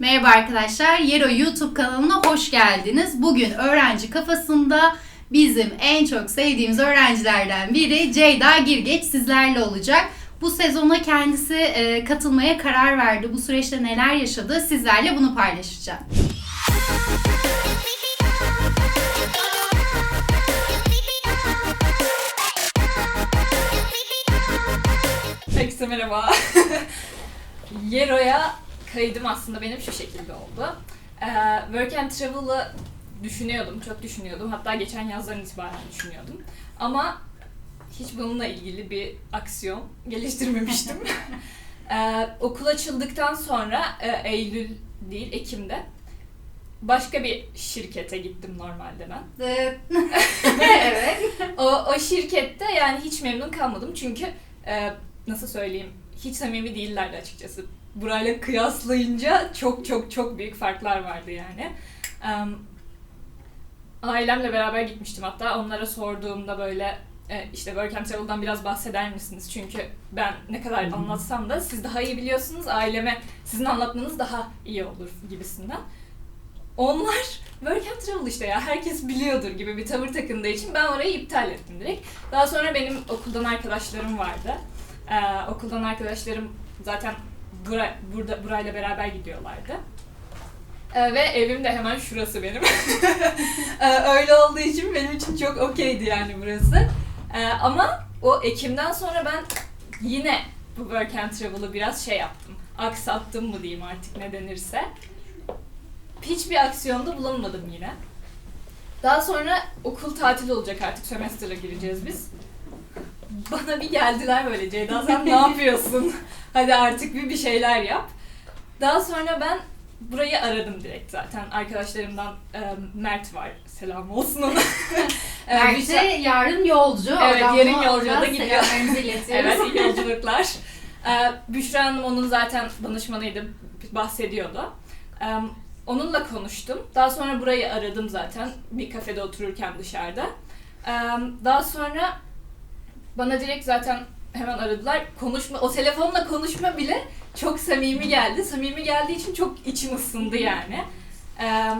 Merhaba arkadaşlar, Yero YouTube kanalına hoş geldiniz. Bugün öğrenci kafasında bizim en çok sevdiğimiz öğrencilerden biri Ceyda Girgeç sizlerle olacak. Bu sezona kendisi e, katılmaya karar verdi. Bu süreçte neler yaşadı sizlerle bunu paylaşacağım. Herkese merhaba. Yero'ya kaydım aslında benim şu şekilde oldu. Ee, work and Travel'ı düşünüyordum, çok düşünüyordum. Hatta geçen yazdan itibaren düşünüyordum. Ama hiç bununla ilgili bir aksiyon geliştirmemiştim. ee, okul açıldıktan sonra e, Eylül değil, Ekim'de başka bir şirkete gittim normalde ben. evet. O, o şirkette yani hiç memnun kalmadım çünkü e, nasıl söyleyeyim hiç samimi değillerdi açıkçası. Burayla kıyaslayınca çok çok çok büyük farklar vardı yani. Em, ailemle beraber gitmiştim hatta onlara sorduğumda böyle e, işte Work and Travel'dan biraz bahseder misiniz? Çünkü ben ne kadar anlatsam da siz daha iyi biliyorsunuz. Aileme sizin anlatmanız daha iyi olur gibisinden. Onlar Work and Travel işte ya herkes biliyordur gibi bir tavır takındığı için ben orayı iptal ettim direkt. Daha sonra benim okuldan arkadaşlarım vardı. Ee, okuldan arkadaşlarım zaten bura, burada burayla beraber gidiyorlardı. Ee, ve evim de hemen şurası benim. Ee, öyle olduğu için benim için çok okeydi yani burası. Ee, ama o Ekim'den sonra ben yine bu Work and Travel'ı biraz şey yaptım. Aksattım mı diyeyim artık ne denirse hiçbir aksiyonda bulunmadım yine. Daha sonra okul tatil olacak artık sömestr'a gireceğiz biz. Bana bir geldiler böyle Ceyda sen ne yapıyorsun? Hadi artık bir bir şeyler yap. Daha sonra ben burayı aradım direkt zaten. Arkadaşlarımdan e, Mert var. Selam olsun ona. E, Mert'e Büşra- yarın yolcu. Evet, Oradan yarın yolcuya da gidiyor. selamlarımızı iletiyoruz. Evet, iyi yolculuklar. Ee, Büşra Hanım onun zaten danışmanıydı, bahsediyordu. Ee, onunla konuştum. Daha sonra burayı aradım zaten bir kafede otururken dışarıda. Ee, daha sonra bana direkt zaten hemen aradılar. Konuşma, o telefonla konuşma bile çok samimi geldi. Samimi geldiği için çok içim ısındı yani. Ee,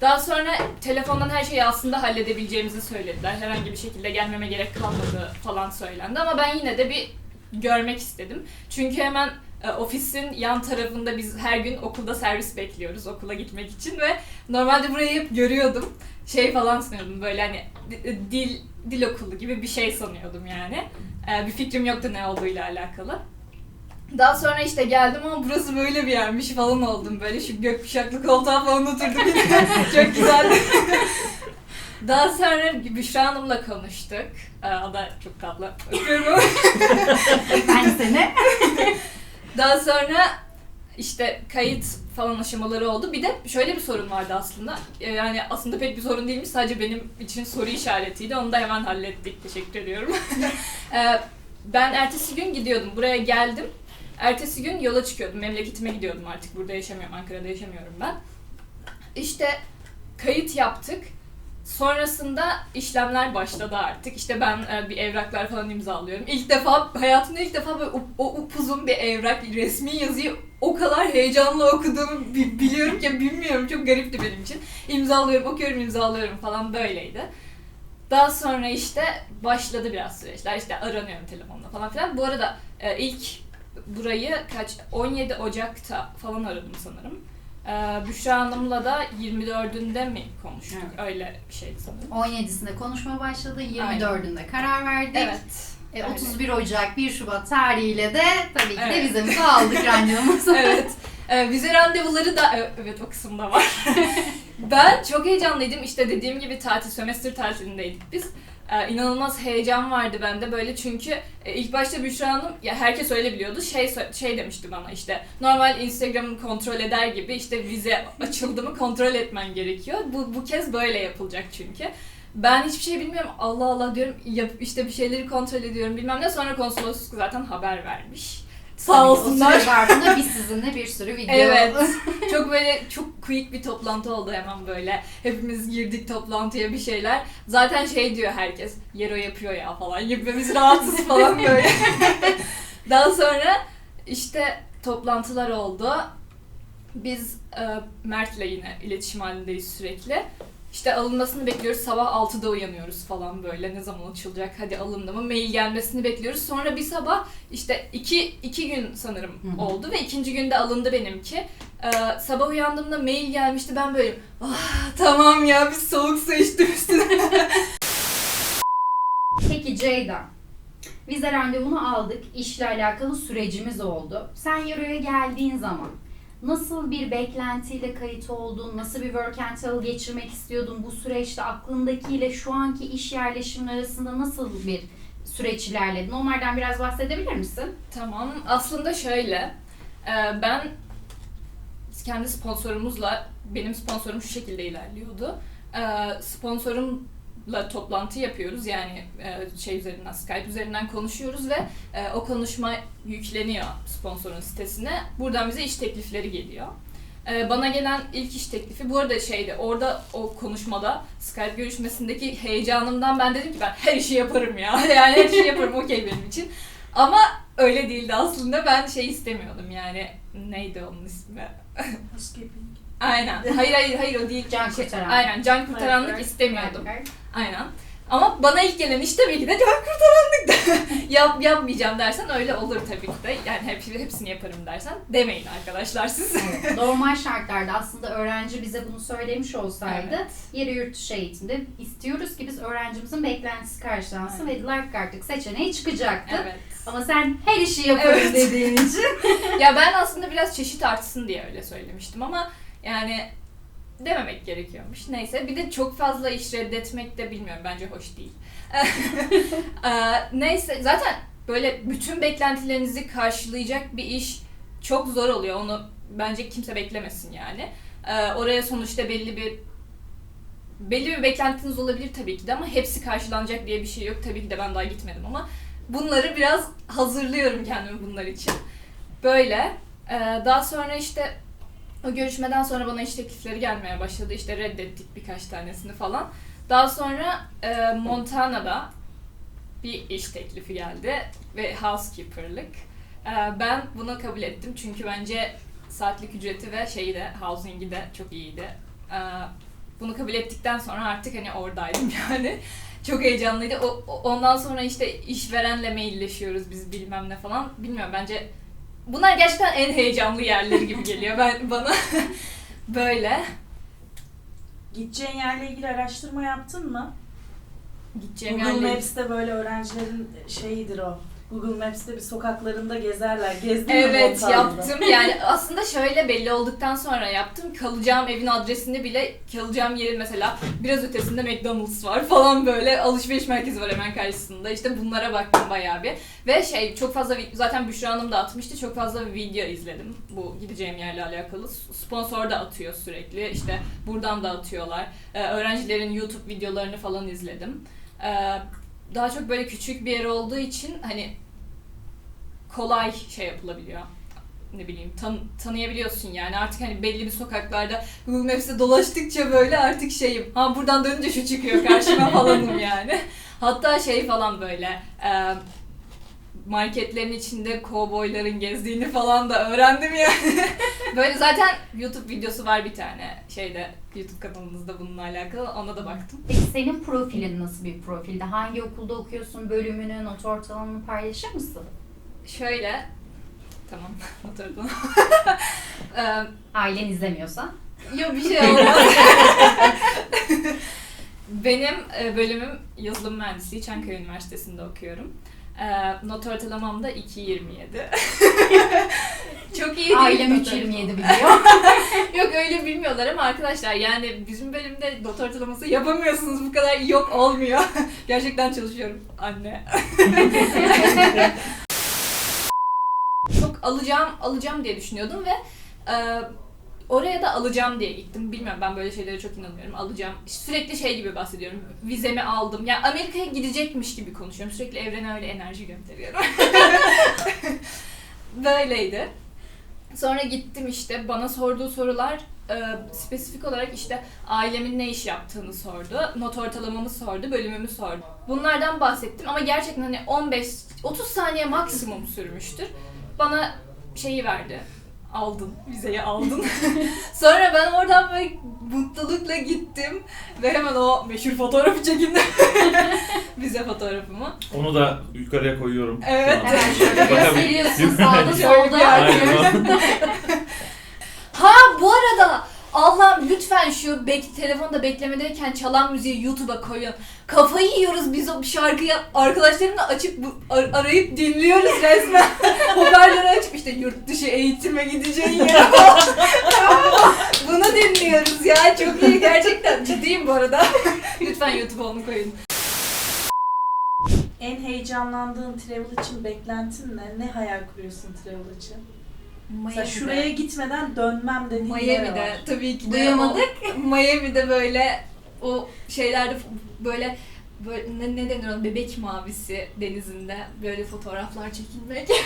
daha sonra telefondan her şeyi aslında halledebileceğimizi söylediler. Herhangi bir şekilde gelmeme gerek kalmadı falan söylendi ama ben yine de bir görmek istedim. Çünkü hemen e, ofisin yan tarafında biz her gün okulda servis bekliyoruz okula gitmek için ve normalde burayı hep görüyordum. Şey falan sanıyordum böyle hani di- dil dil okulu gibi bir şey sanıyordum yani. E, bir fikrim yoktu ne olduğuyla alakalı. Daha sonra işte geldim ama burası böyle bir yermiş falan oldum. Böyle şu gökkuşaklı koltuğa falan oturdum. Çok güzeldi. Daha sonra Büşra Hanım'la konuştuk. Ee, O da çok tatlı. Öpüyorum. Ben seni. Daha sonra işte kayıt falan aşamaları oldu. Bir de şöyle bir sorun vardı aslında. Ee, Yani aslında pek bir sorun değilmiş. Sadece benim için soru işaretiydi. Onu da hemen hallettik. Teşekkür ediyorum. Ee, ben ertesi gün gidiyordum. Buraya geldim. Ertesi gün yola çıkıyordum. Memleketime gidiyordum artık. Burada yaşamıyorum. Ankara'da yaşamıyorum ben. İşte kayıt yaptık. Sonrasında işlemler başladı artık. İşte ben e, bir evraklar falan imzalıyorum. İlk defa, hayatımda ilk defa böyle o, o upuzun bir evrak, resmi yazıyı o kadar heyecanla okuduğumu bi- biliyorum ki bilmiyorum. Çok garipti benim için. İmzalıyorum, okuyorum, imzalıyorum falan böyleydi. Daha sonra işte başladı biraz süreçler. İşte aranıyorum telefonla falan filan. Bu arada e, ilk burayı kaç 17 Ocak'ta falan aradım sanırım. Ee, Büşra Hanım'la da 24'ünde mi konuştuk? Öyle bir şeydi sanırım. 17'sinde konuşma başladı. 24'ünde karar verdik. Evet. E, Öyle. 31 Ocak 1 Şubat tarihiyle de tabii ki de Evet. vizemizi aldık randevumuzu. evet. Ee, vize randevuları da e, evet o kısımda var. ben çok heyecanlıydım. İşte dediğim gibi tatil, sömestr tatilindeydik biz. Ee, inanılmaz heyecan vardı bende böyle çünkü e, ilk başta Büşra Hanım ya herkes öyle biliyordu şey şey demişti bana işte normal Instagram'ı kontrol eder gibi işte vize açıldı mı kontrol etmen gerekiyor. Bu bu kez böyle yapılacak çünkü. Ben hiçbir şey bilmiyorum. Allah Allah diyorum. Yap, işte bir şeyleri kontrol ediyorum bilmem ne. Sonra konsolosluk zaten haber vermiş. Sağ ki olsunlar. O süre zarfında biz sizinle bir sürü video Evet. çok böyle çok quick bir toplantı oldu hemen böyle. Hepimiz girdik toplantıya bir şeyler. Zaten şey diyor herkes. Yero yapıyor ya falan. Hepimiz rahatsız falan böyle. Daha sonra işte toplantılar oldu. Biz e, Mert'le yine iletişim halindeyiz sürekli. İşte alınmasını bekliyoruz. Sabah 6'da uyanıyoruz falan böyle. Ne zaman açılacak? Hadi alındı mı? Mail gelmesini bekliyoruz. Sonra bir sabah işte iki, iki gün sanırım oldu ve ikinci günde alındı benimki. Ee, sabah uyandığımda mail gelmişti. Ben böyle ah tamam ya bir soğuk su içtim üstüne. Peki Ceyda, vize randevunu aldık. İşle alakalı sürecimiz oldu. Sen Euro'ya geldiğin zaman nasıl bir beklentiyle kayıt oldun? Nasıl bir work and travel geçirmek istiyordun? Bu süreçte aklındakiyle şu anki iş yerleşimin arasında nasıl bir süreç ilerledin? Onlardan biraz bahsedebilir misin? Tamam. Aslında şöyle. e, Ben kendi sponsorumuzla, benim sponsorum şu şekilde ilerliyordu. E, Sponsorumla toplantı yapıyoruz. Yani e, şey üzerinden, Skype üzerinden konuşuyoruz ve e, o konuşma yükleniyor sponsorun sitesine. Buradan bize iş teklifleri geliyor. E, Bana gelen ilk iş teklifi bu arada şeydi orada o konuşmada Skype görüşmesindeki heyecanımdan ben dedim ki ben her işi yaparım ya. Yani her işi yaparım okey benim için. Ama öyle değildi aslında. Ben şey istemiyordum yani. Neydi onun ismi? Aynen. Hayır hayır hayır o değil. Can Şey- kurtaran. Aynen can kurtaranlık istemiyordum. Aynen. Ama bana ilk gelen iş tabii ki de can kurtaranlık. Yap, yapmayacağım dersen öyle olur tabii ki de. Yani hep, hepsini yaparım dersen demeyin arkadaşlar siz. Evet, Normal şartlarda aslında öğrenci bize bunu söylemiş olsaydı Evet. yeri yurt dışı eğitimde istiyoruz ki biz öğrencimizin beklentisi karşılansın Aynen. ve like artık seçeneği çıkacaktı. Evet. Ama sen her işi yaparım Evet. dediğin için. ya ben aslında biraz çeşit artsın diye öyle söylemiştim ama yani dememek gerekiyormuş. Neyse bir de çok fazla iş reddetmek de bilmiyorum bence hoş değil. Ee, Neyse zaten böyle bütün beklentilerinizi karşılayacak bir iş çok zor oluyor. Onu bence kimse beklemesin yani. Ee, Oraya sonuçta belli bir belli bir beklentiniz olabilir tabii ki de ama hepsi karşılanacak diye bir şey yok. Tabii ki de ben daha gitmedim ama bunları biraz hazırlıyorum kendimi bunlar için. Böyle. Ee, daha sonra işte o görüşmeden sonra bana iş teklifleri gelmeye başladı. İşte reddettik birkaç tanesini falan. Daha sonra e, Montana'da bir iş teklifi geldi ve housekeeper'lık. Ee, ben bunu kabul ettim çünkü bence saatlik ücreti ve şeyi de housing'i de çok iyiydi. Ee, bunu kabul ettikten sonra artık hani oradaydım yani. Çok heyecanlıydı. O- ondan sonra işte işverenle mailleşiyoruz biz bilmem ne falan. Bilmiyorum bence bunlar gerçekten en heyecanlı yerleri gibi geliyor ben bana. Böyle. Gideceğin yerle ilgili araştırma yaptın mı? Gideceğim Google yerleri- Maps'te böyle öğrencilerin şeyidir o. Google Maps'te bir sokaklarında gezerler. Gezdin mi Evet yaptım. Yani aslında şöyle belli olduktan sonra yaptım. Kalacağım evin adresini bile kalacağım yerin mesela biraz ötesinde McDonald's var falan böyle. Alışveriş merkezi var hemen karşısında. İşte bunlara baktım bayağı bir. Ve şey çok fazla zaten Büşra Hanım da atmıştı. Çok fazla bir video izledim. Bu gideceğim yerle alakalı. Sponsor da atıyor sürekli. İşte buradan da atıyorlar. Ee, öğrencilerin YouTube videolarını falan izledim. Ee, daha çok böyle küçük bir yer olduğu için hani kolay şey yapılabiliyor. Ne bileyim tan tanıyabiliyorsun yani artık hani belli bir sokaklarda Google Maps'te dolaştıkça böyle artık şeyim ha buradan dönünce şu çıkıyor karşıma falanım yani. Hatta şey falan böyle e, marketlerin içinde kovboyların gezdiğini falan da öğrendim yani. böyle zaten YouTube videosu var bir tane şeyde YouTube kanalımızda bununla alakalı ona da baktım. Peki senin profilin nasıl bir profilde? Hangi okulda okuyorsun? Bölümünü, not ortalamanı paylaşır mısın? Şöyle tamam not. Eee, Ailen izlemiyorsa. Yok bir şey olmaz. Benim bölümüm yazılım mühendisliği Çankaya Üniversitesi'nde okuyorum. E, not ortalamam da 2.27. Çok iyi değil. Ailem not 3.27 ortalamam. biliyor. Yok öyle bilmiyorlar ama arkadaşlar yani bizim bölümde not ortalaması yapamıyorsunuz bu kadar yok olmuyor. Gerçekten çalışıyorum anne. Çok alacağım alacağım diye düşünüyordum ve e, oraya da alacağım diye gittim. Bilmiyorum ben böyle şeylere çok inanıyorum. Alacağım. Sürekli şey gibi bahsediyorum. Vizemi aldım. Yani Amerika'ya gidecekmiş gibi konuşuyorum. Sürekli evrene öyle enerji gönderiyorum. Böyleydi. Sonra gittim işte bana sorduğu sorular e, spesifik olarak işte ailemin ne iş yaptığını sordu. Not ortalamamı sordu, bölümümü sordu. Bunlardan bahsettim ama gerçekten hani 15 30 saniye maksimum sürmüştür. Bana şeyi verdi. Aldın, vizeyi aldın. Sonra ben oradan böyle mutlulukla gittim ve hemen o meşhur fotoğrafı çekindim. Vize fotoğrafımı. Onu da yukarıya koyuyorum. Evet. Hemen şöyle Bakalım. gösteriyorsun sağda Şöyle bir solda. Aynen. Ha bu arada lütfen şu bek telefonda beklemedeyken çalan müziği YouTube'a koyun. Kafayı yiyoruz biz o şarkıyı arkadaşlarımla açıp bu, ar- arayıp dinliyoruz resmen. Hoparlörü açıp işte yurt dışı eğitime gideceğin yere Bunu dinliyoruz ya çok iyi gerçekten ciddiyim bu arada. lütfen YouTube'a onu koyun. En heyecanlandığın travel için beklentin ne? Ne hayal kuruyorsun travel için? Mesela şuraya gitmeden dönmem dediğin nere var? Miami'de tabii ki de. Duyamadık. o- Miami'de böyle o şeylerde böyle böyle ne, ne denir ona bebek mavisi denizinde böyle fotoğraflar çekilmek.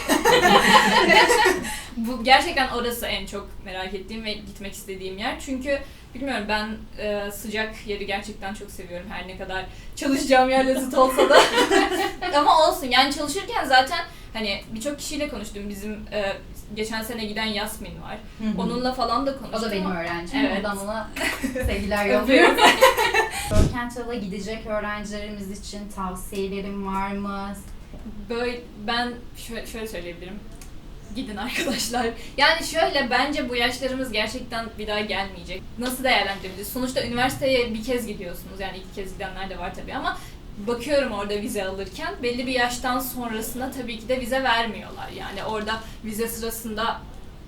Bu gerçekten orası en çok merak ettiğim ve gitmek istediğim yer. Çünkü bilmiyorum ben e, sıcak yeri gerçekten çok seviyorum her ne kadar çalışacağım yerle zıt olsa da. Ama olsun yani çalışırken zaten hani birçok kişiyle konuştum. Bizim e, geçen sene giden Yasmin var. Hı hı. Onunla falan da konuştum. O da benim öğrencim. Evet. Oradan ona sevgiler yolluyorum. Work gidecek öğrencilerimiz için tavsiyelerim var mı? Böyle ben şöyle, şöyle söyleyebilirim. Gidin arkadaşlar. Yani şöyle bence bu yaşlarımız gerçekten bir daha gelmeyecek. Nasıl değerlendirebiliriz? Sonuçta üniversiteye bir kez gidiyorsunuz. Yani ilk kez gidenler de var tabii ama bakıyorum orada vize alırken belli bir yaştan sonrasında tabii ki de vize vermiyorlar. Yani orada vize sırasında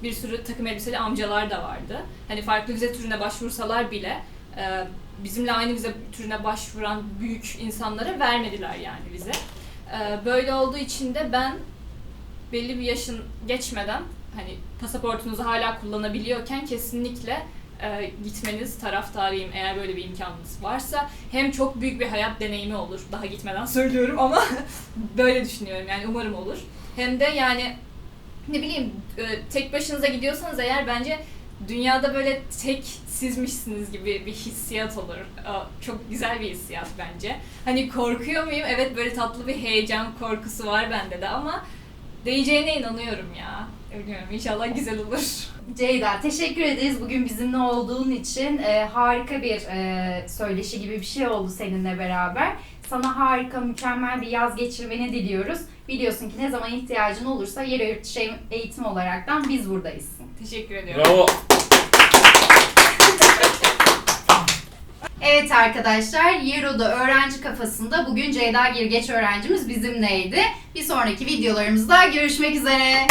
bir sürü takım elbiseli amcalar da vardı. Hani farklı vize türüne başvursalar bile e, bizimle aynı vize türüne başvuran büyük insanlara vermediler yani vize. E, Böyle olduğu için de ben belli bir yaşın geçmeden hani pasaportunuzu hala kullanabiliyorken kesinlikle e, gitmeniz taraftarıyım eğer böyle bir imkanınız varsa. Hem çok büyük bir hayat deneyimi olur. Daha gitmeden söylüyorum ama böyle düşünüyorum yani umarım olur. Hem de yani ne bileyim e, tek başınıza gidiyorsanız eğer bence dünyada böyle tek sizmişsiniz gibi bir hissiyat olur. Aa, Çok güzel bir hissiyat bence. Hani korkuyor muyum? Evet böyle tatlı bir heyecan korkusu var bende de ama değeceğine inanıyorum ya. Bilmiyorum inşallah güzel olur. Ceyda teşekkür ederiz bugün bizimle olduğun için. Ee, harika bir e, söyleşi gibi bir şey oldu seninle beraber. Sana harika, mükemmel bir yaz geçirmeni diliyoruz. Biliyorsun ki ne zaman ihtiyacın olursa yer dışı eğitim olaraktan biz buradayız. Teşekkür ediyorum. Bravo. Evet arkadaşlar, Yero'da öğrenci kafasında bugün Ceyda Girgeç öğrencimiz bizimleydi. Bir sonraki videolarımızda görüşmek üzere.